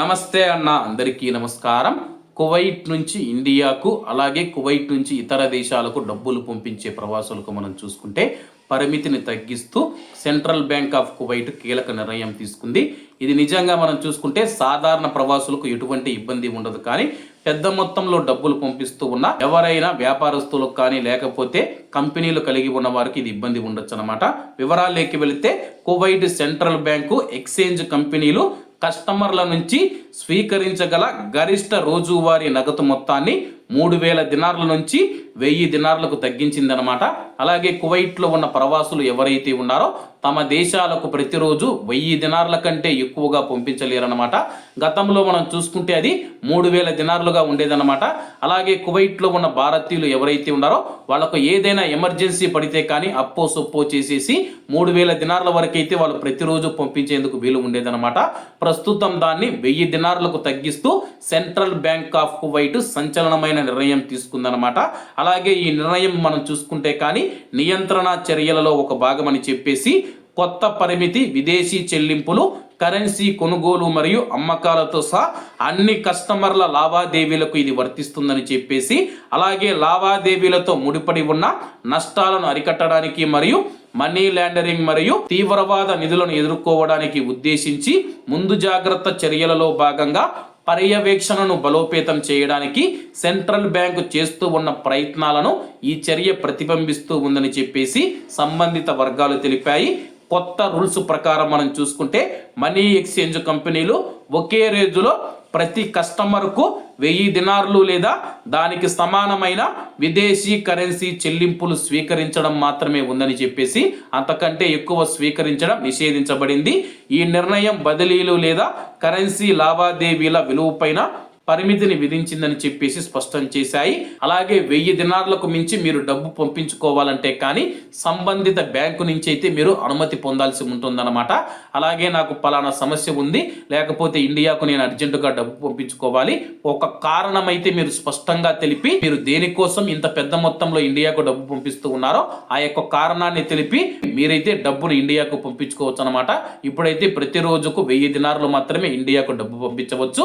నమస్తే అన్న అందరికీ నమస్కారం. కువైట్ నుంచి ఇండియాకు అలాగే కువైట్ నుంచి ఇతర దేశాలకు డబ్బులు పంపించే ప్రవాసులకు మనం చూసుకుంటే పరిమితిని తగ్గిస్తూ సెంట్రల్ బ్యాంక్ ఆఫ్ కువైట్ కీలక నిర్ణయం తీసుకుంది. ఇది నిజంగా మనం చూసుకుంటే సాధారణ ప్రవాసులకు ఎటువంటి ఇబ్బంది ఉండదు కానీ పెద్ద మొత్తంలో డబ్బులు పంపిస్తూ ఉన్న ఎవరైనా వ్యాపారస్తులకు కానీ లేకపోతే కంపెనీలు కలిగి ఉన్న వారికి ఇది ఇబ్బంది ఉండొచ్చు అనమాట వివరాల్లోకి వెళితే కువైట్ సెంట్రల్ బ్యాంకు ఎక్స్చేంజ్ కంపెనీలు కస్టమర్ల నుంచి స్వీకరించగల గరిష్ట రోజువారీ నగదు మొత్తాన్ని మూడు వేల దినార్ల నుంచి వెయ్యి దినార్లకు తగ్గించిందనమాట అలాగే కువైట్లో ఉన్న ప్రవాసులు ఎవరైతే ఉన్నారో తమ దేశాలకు ప్రతిరోజు వెయ్యి దినార్ల కంటే ఎక్కువగా పంపించలేరనమాట గతంలో మనం చూసుకుంటే అది మూడు వేల దినార్లుగా ఉండేదన్నమాట. అలాగే కువైట్లో ఉన్న భారతీయులు ఎవరైతే ఉన్నారో వాళ్ళకు ఏదైనా ఎమర్జెన్సీ పడితే కానీ అప్పో సొప్పో చేసేసి మూడు వేల దినార్ల వరకైతే వాళ్ళు ప్రతిరోజు పంపించేందుకు వీలు ఉండేదన్నమాట. ప్రస్తుతం దాన్ని వెయ్యి దినార్లకు తగ్గిస్తూ సెంట్రల్ బ్యాంక్ ఆఫ్ కువైట్ సంచలనమైన నిర్ణయం తీసుకుందనమాట అలాగే ఈ నిర్ణయం మనం చూసుకుంటే కానీ నియంత్రణ చర్యలలో ఒక భాగమని చెప్పేసి కొత్త పరిమితి విదేశీ చెల్లింపులు కరెన్సీ కొనుగోలు మరియు అమ్మకాలతో సహా అన్ని కస్టమర్ల లావాదేవీలకు ఇది వర్తిస్తుందని చెప్పేసి అలాగే లావాదేవీలతో ముడిపడి ఉన్న నష్టాలను అరికట్టడానికి మరియు మనీ లాండరింగ్ మరియు తీవ్రవాద నిధులను ఎదుర్కోవడానికి ఉద్దేశించి ముందు జాగ్రత్త చర్యలలో భాగంగా పర్యవేక్షణను బలోపేతం చేయడానికి సెంట్రల్ బ్యాంకు చేస్తూ ఉన్న ప్రయత్నాలను ఈ చర్య ప్రతిబింబిస్తూ ఉందని చెప్పేసి సంబంధిత వర్గాలు తెలిపాయి. కొత్త రూల్స్ ప్రకారం మనం చూసుకుంటే మనీ ఎక్స్చేంజ్ కంపెనీలు ఒకే రోజులో ప్రతి కస్టమర్కు వెయ్యి దినార్లు లేదా దానికి సమానమైన విదేశీ కరెన్సీ చెల్లింపులు స్వీకరించడం మాత్రమే ఉందని చెప్పేసి అంతకంటే ఎక్కువ స్వీకరించడం నిషేధించబడింది. ఈ నిర్ణయం బదిలీలు లేదా కరెన్సీ లావాదేవీల విలువపైన పరిమితిని విధించిందని చెప్పేసి స్పష్టం చేశాయి. అలాగే వెయ్యి దినార్లకు మించి మీరు డబ్బు పంపించుకోవాలంటే కానీ సంబంధిత బ్యాంకు నుంచి అయితే మీరు అనుమతి పొందాల్సి ఉంటుందన్నమాట. అలాగే నాకు పలానా సమస్య ఉంది. లేకపోతే ఇండియాకు నేను అర్జెంటుగా డబ్బు పంపించుకోవాలి. ఒక కారణం అయితే మీరు స్పష్టంగా తెలిపి మీరు దేనికోసం ఇంత పెద్ద మొత్తంలో ఇండియాకు డబ్బు పంపిస్తూ ఉన్నారో ఆ యొక్క కారణాన్ని తెలిపి మీరైతే డబ్బును ఇండియాకు పంపించుకోవచ్చు అనమాట ఇప్పుడైతే ప్రతిరోజుకు వెయ్యి దినారులు మాత్రమే ఇండియాకు డబ్బు పంపించవచ్చు.